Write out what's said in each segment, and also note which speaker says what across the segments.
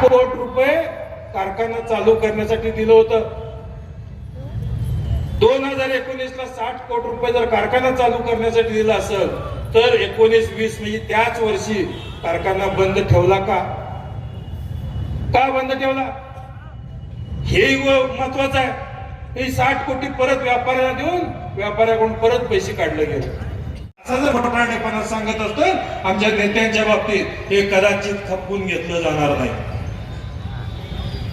Speaker 1: Coat रुपये कारखाना चालू करण्यासाठी दिलं होतं. दोन हजार एकोणीस ला साठ कोटी रुपये जर कारखाना चालू करण्यासाठी दिला असेल तर एकोणीस वीस म्हणजे त्याच वर्षी कारखाना बंद ठेवला का? का बंद ठेवला? हे महत्वाचं आहे. हे साठ कोटी परत व्यापाऱ्याला देऊन व्यापाऱ्याकडून परत पैसे काढले गेले. असं जर सांगत असतो आमच्या नेत्यांच्या बाबतीत हे कदाचित खपवून घेतलं जाणार नाही.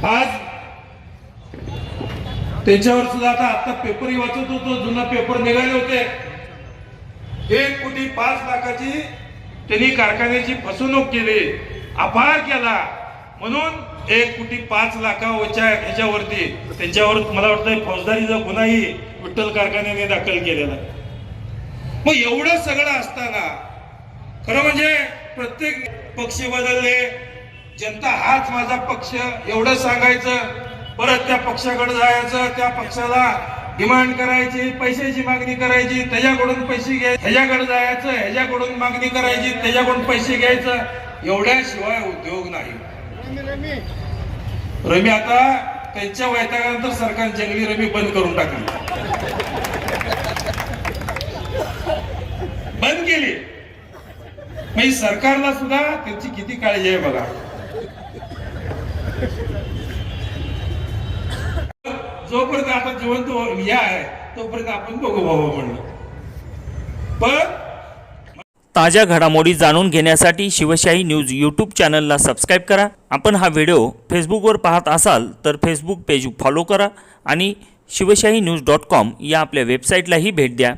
Speaker 1: आज त्याच्यावर सुद्धा आता आता पेपरही वाचत होतो जुना पेपर निघाले होते. एक कोटी पाच लाखाची त्यांनी कारखान्याची फसवणूक केली अपहार केला. म्हणून एक कोटी पाच लाखाच्या ह्याच्यावरती. त्यांच्यावर मला वाटतं फौजदारीचा गुन्हाही विठ्ठल कारखान्याने दाखल केलेला मग एवढं सगळं असताना खरं म्हणजे प्रत्येक पक्षी बदलले जनता हाच माझा पक्ष एवढं सांगायचं परत त्या पक्षाकडे जायचं त्या पक्षाला डिमांड करायची पैशाची मागणी करायची त्याच्याकडून पैसे घ्यायचे ह्याच्याकडे जायचं ह्याच्याकडून मागणी करायची त्याच्याकडून पैसे घ्यायचं एवढ्याशिवाय उद्योग नाही. रमी आता त्यांच्या वैतागानंतर सरकार जंगली रमी बंद करून टाकली. बंद केली. म्हणजे सरकारला सुद्धा त्यांची किती काळजी आहे बघा. जोपर्यंत आता जिवंत हो- या आहे तोपर्यंत आपण बघू बाबा म्हणलं पण
Speaker 2: ताज्या घडामोडी जाणून घेण्यासाठी शिवशाही न्यूज यूट्यूब चॅनलला सबस्क्राईब करा. आपण हा व्हिडिओ फेसबुकवर पाहत असाल तर फेसबुक पेज फॉलो करा आणि शिवशाही न्यूज डॉट कॉम या आपल्या वेबसाईटलाही भेट द्या.